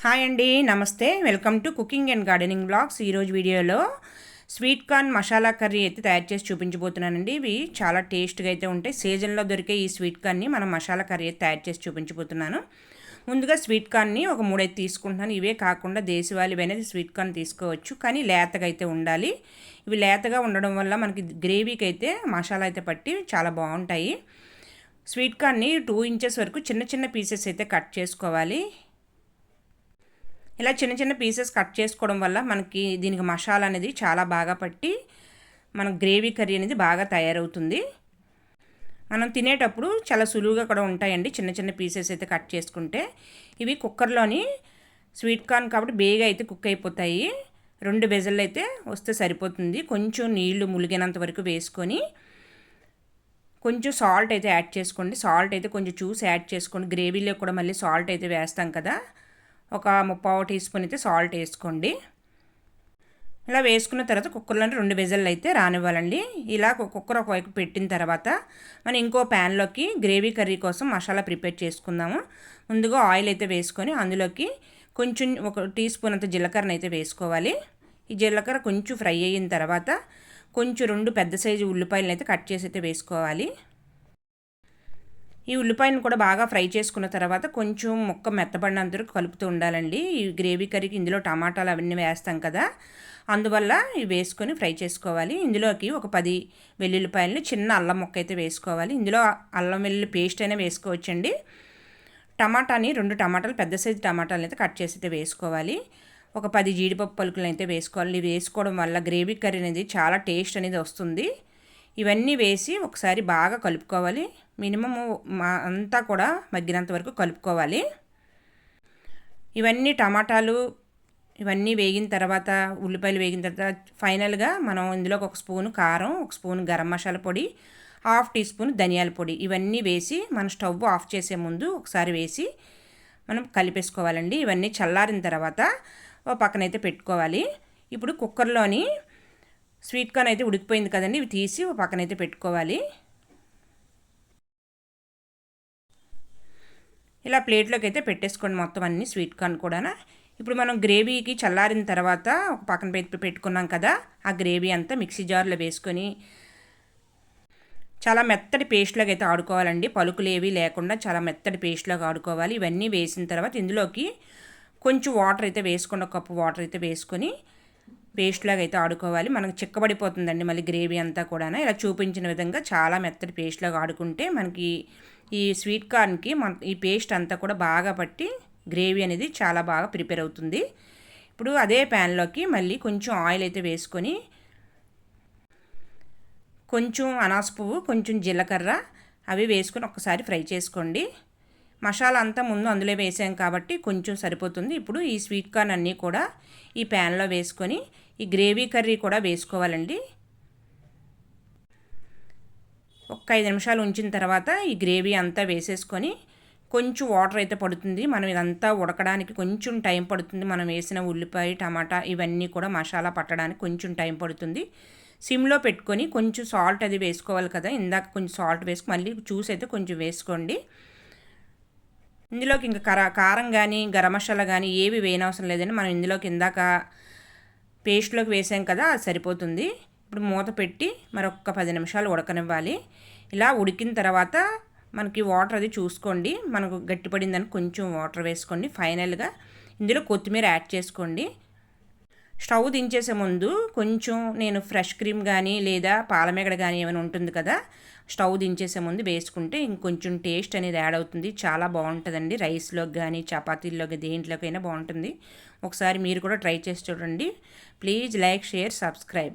Hi అండి నమస్తే. Welcome to cooking and gardening blogs. ఈరోజు వీడియోలో స్వీట్ కార్న్ మసాలా కర్రీ అయితే తయారు చేసి చూపించబోతున్నానండి. ఇవి చాలా టేస్ట్గా అయితే ఉంటాయి. సీజన్లో దొరికే ఈ స్వీట్ కార్న్ని మనం మసాలా కర్రీ అయితే తయారు చేసి చూపించబోతున్నాను. ముందుగా స్వీట్ కార్న్ని ఒక మూడైతే తీసుకుంటున్నాను. ఇవే కాకుండా దేశవాళీ అనేది స్వీట్ కార్న్ తీసుకోవచ్చు. కానీ లేతగా అయితే ఉండాలి. ఇవి లేతగా ఉండడం వల్ల మనకి గ్రేవీకి అయితే మసాలా అయితే పట్టి చాలా బాగుంటాయి. స్వీట్ కార్న్ని టూ ఇంచెస్ వరకు చిన్న చిన్న పీసెస్ అయితే కట్ చేసుకోవాలి. ఇలా చిన్న చిన్న పీసెస్ కట్ చేసుకోవడం వల్ల మనకి దీనికి మసాలా అనేది చాలా బాగా పట్టి మన గ్రేవీ కర్రీ అనేది బాగా తయారవుతుంది. మనం తినేటప్పుడు చాలా సులువుగా కూడా ఉంటాయండి చిన్న చిన్న పీసెస్ అయితే కట్ చేసుకుంటే. ఇవి కుక్కర్లోని స్వీట్ కార్న్ కాబట్టి బేగా అయితే కుక్ అయిపోతాయి. రెండు బెజల్ అయితే వస్తే సరిపోతుంది. కొంచెం నీళ్ళు ములిగినంత వరకు వేసుకొని కొంచెం సాల్ట్ అయితే యాడ్ చేసుకోండి. సాల్ట్ అయితే కొంచెం చూసి యాడ్ చేసుకోండి. గ్రేవీలో కూడా మళ్ళీ సాల్ట్ అయితే వేస్తాం కదా. ఒక ముప్పావు టీ స్పూన్ అయితే సాల్ట్ వేసుకోండి. ఇలా వేసుకున్న తర్వాత కుక్కర్లో రెండు విజల్లు అయితే రానివ్వాలండి. ఇలా కుక్కర్ ఒకవైపు పెట్టిన తర్వాత మనం ఇంకో ప్యాన్లోకి గ్రేవీ కర్రీ కోసం మసాలా ప్రిపేర్ చేసుకుందాము. ముందుగా ఆయిల్ అయితే వేసుకొని అందులోకి కొంచెం ఒక టీ స్పూన్ అంత జీలకర్రను అయితే వేసుకోవాలి. ఈ జీలకర్ర కొంచెం ఫ్రై అయిన తర్వాత కొంచెం రెండు పెద్ద సైజు ఉల్లిపాయలను అయితే కట్ చేసి అయితే వేసుకోవాలి. ఈ ఉల్లిపాయను కూడా బాగా ఫ్రై చేసుకున్న తర్వాత కొంచెం ముక్క మెత్తబడినంత కలుపుతూ ఉండాలండి. ఈ గ్రేవీ కర్రీకి ఇందులో టమాటాలు అవన్నీ వేస్తాం కదా. అందువల్ల ఇవి వేసుకొని ఫ్రై చేసుకోవాలి. ఇందులోకి ఒక పది వెల్లుల్లిపాయలని చిన్న అల్లం ముక్క అయితే వేసుకోవాలి. ఇందులో అల్లం వెల్లుల్లి పేస్ట్ అయినా వేసుకోవచ్చండి. టమాటాని రెండు టమాటాలు పెద్ద సైజు టమాటాలు అయితే కట్ చేసి అయితే వేసుకోవాలి. ఒక పది జీడిపప్పు పలుకులు అయితే వేసుకోవాలి. ఇవి వేసుకోవడం వల్ల గ్రేవీ కర్రీ అనేది చాలా టేస్ట్ అనేది వస్తుంది. ఇవన్నీ వేసి ఒకసారి బాగా కలుపుకోవాలి. మినిమము మా అంతా కూడా మగ్గినంత వరకు కలుపుకోవాలి. ఇవన్నీ టమాటాలు ఇవన్నీ వేగిన తర్వాత ఉల్లిపాయలు వేగిన తర్వాత ఫైనల్గా మనం ఇందులోకి ఒక స్పూన్ కారం ఒక స్పూన్ గరం మసాలా పొడి హాఫ్ టీ స్పూన్ ధనియాల పొడి ఇవన్నీ వేసి మన స్టవ్ ఆఫ్ చేసే ముందు ఒకసారి వేసి మనం కలిపేసుకోవాలండి. ఇవన్నీ చల్లారిన తర్వాత ఒక పక్కనైతే పెట్టుకోవాలి. ఇప్పుడు కుక్కర్లోని స్వీట్ కార్న్ అయితే ఉడికిపోయింది కదండి ఇవి తీసి ఒక పక్కనైతే పెట్టుకోవాలి. ఇలా ప్లేట్లోకి అయితే పెట్టేసుకోండి మొత్తం అన్ని స్వీట్ కార్న్ కూడా ఇప్పుడు మనం గ్రేవీకి చల్లారిన తర్వాత ఒక పక్కన పెట్టుకున్నాం కదా ఆ గ్రేవీ అంతా మిక్సీ జార్లో వేసుకొని చాలా మెత్తటి పేస్ట్లోకి అయితే ఆడుకోవాలండి. పలుకులు ఏవి లేకుండా చాలా మెత్తటి పేస్ట్లోకి ఆడుకోవాలి. ఇవన్నీ వేసిన తర్వాత ఇందులోకి కొంచెం వాటర్ అయితే వేసుకోండి. ఒక కప్పు వాటర్ అయితే వేసుకొని పేస్ట్లాగా అయితే ఆడుకోవాలి. మనకు చిక్కబడిపోతుందండి మళ్ళీ గ్రేవీ అంతా కూడా ఇలా చూపించిన విధంగా చాలా మెత్తటి పేస్ట్లాగా ఆడుకుంటే మనకి ఈ స్వీట్ కార్న్కి మన ఈ పేస్ట్ అంతా కూడా బాగా పట్టి గ్రేవీ అనేది చాలా బాగా ప్రిపేర్ అవుతుంది. ఇప్పుడు అదే ప్యాన్లోకి మళ్ళీ కొంచెం ఆయిల్ అయితే వేసుకొని కొంచెం అనాస పువ్వు కొంచెం జీలకర్ర అవి వేసుకొని ఒకసారి ఫ్రై చేసుకోండి. మసాలా అంతా ముందు అందులో వేసాం కాబట్టి కొంచెం సరిపోతుంది. ఇప్పుడు ఈ స్వీట్ కార్న్ అన్నీ కూడా ఈ ప్యాన్లో వేసుకొని ఈ గ్రేవీ కర్రీ కూడా వేసుకోవాలండి. ఒక ఐదు నిమిషాలు ఉంచిన తర్వాత ఈ గ్రేవీ అంతా వేసేసుకొని కొంచెం వాటర్ అయితే పడుతుంది. మనం ఇదంతా ఉడకడానికి కొంచెం టైం పడుతుంది. మనం వేసిన ఉల్లిపాయ టమాటా ఇవన్నీ కూడా మసాలా పట్టడానికి కొంచెం టైం పడుతుంది. సిమ్లో పెట్టుకొని కొంచెం సాల్ట్ అది వేసుకోవాలి కదా. ఇందాక కొంచెం సాల్ట్ వేసుకు మళ్ళీ చూసి అయితే కొంచెం వేసుకోండి. ఇందులోకి ఇంకా కర కారం కానీ గరం మసాలా కానీ ఏవి వేయనవసరం లేదండి. మనం ఇందులోకి ఇందాక పేస్ట్లోకి వేసాం కదా అది సరిపోతుంది. ఇప్పుడు మూత పెట్టి మరొక పది నిమిషాలు ఉడకనివ్వాలి. ఇలా ఉడికిన తర్వాత మనకి వాటర్ అది చూసుకోండి. మనకు గట్టిపడిందని కొంచెం వాటర్ వేసుకోండి. ఫైనల్గా ఇందులో కొత్తిమీర యాడ్ చేసుకోండి. స్టవ్ దించేసే ముందు కొంచెం నేను ఫ్రెష్ క్రీమ్ కానీ లేదా పాలమెగడ కానీ ఏమైనా ఉంటుంది కదా స్టవ్ దించేసే ముందు వేసుకుంటే ఇంకొంచెం టేస్ట్ అనేది యాడ్ అవుతుంది. చాలా బాగుంటుందండి. రైస్లోకి కానీ చపాతీల్లోకి దేంట్లోకైనా బాగుంటుంది. ఒకసారి మీరు కూడా ట్రై చేసి చూడండి. Please like share subscribe.